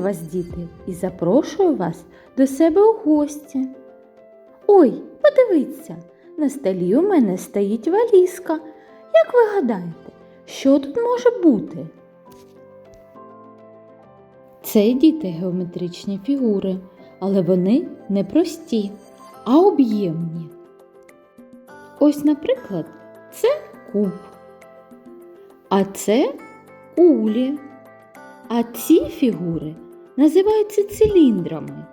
вас, діти, і запрошую вас до себе у гості. Ой, подивіться, на столі у мене стоїть валізка. Як ви гадаєте, що тут може бути? Це діти геометричні фігури, але вони не прості, а об'ємні. Ось, наприклад, це куб, а це кулі. А ці фігури називаються циліндрами.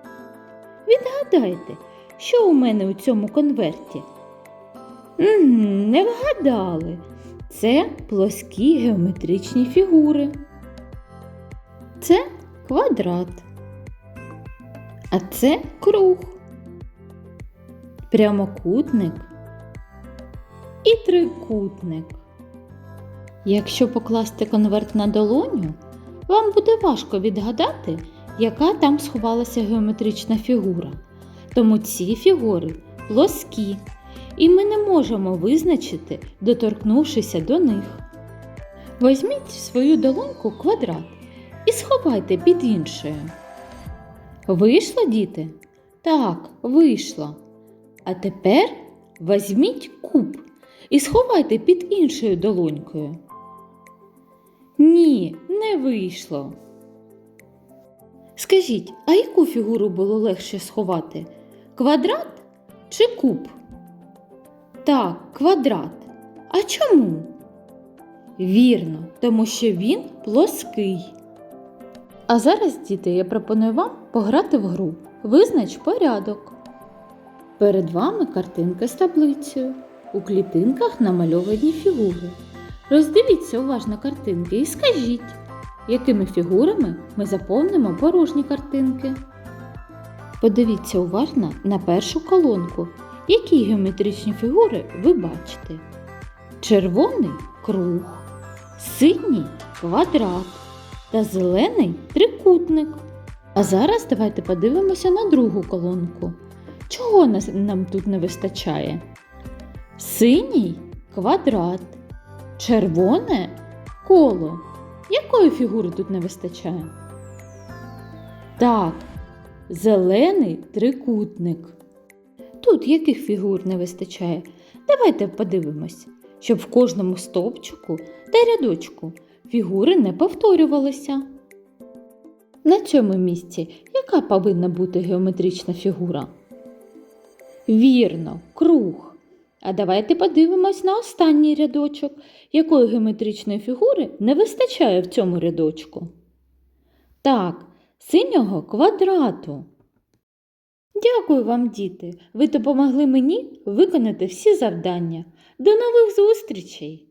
Відгадайте, що у мене у цьому конверті? Не вгадали. Це плоскі геометричні фігури. Це квадрат. А це круг. Прямокутник і трикутник. Якщо покласти конверт на долоню, вам буде важко відгадати, яка там сховалася геометрична фігура. Тому ці фігури плоскі, і ми не можемо визначити, доторкнувшися до них. Візьміть в свою долоньку квадрат і сховайте під іншою. Вийшло, діти? Так, вийшло. А тепер візьміть куб і сховайте під іншою долонькою. Ні, не вийшло. Скажіть, а яку фігуру було легше сховати? Квадрат чи куб? Так, квадрат. А чому? Вірно, тому що він плоский. А зараз, діти, я пропоную вам пограти в гру. Визнач порядок. Перед вами картинка з таблицею. У клітинках намальовані фігури. Роздивіться уважно картинки і скажіть, якими фігурами ми заповнимо порожні картинки. Подивіться уважно на першу колонку, які геометричні фігури ви бачите. Червоний круг, синій квадрат та зелений трикутник. А зараз давайте подивимося на другу колонку. Чого нам тут не вистачає? Синій квадрат, червоне коло. Якої фігури тут не вистачає? Так, зелений трикутник. Тут яких фігур не вистачає? Давайте подивимось, щоб в кожному стовпчику та рядочку фігури не повторювалися. На цьому місці яка повинна бути геометрична фігура? Вірно, круг. А давайте подивимось на останній рядочок, якої геометричної фігури не вистачає в цьому рядочку. Так, синього квадрату. Дякую вам, діти. Ви допомогли мені виконати всі завдання. До нових зустрічей!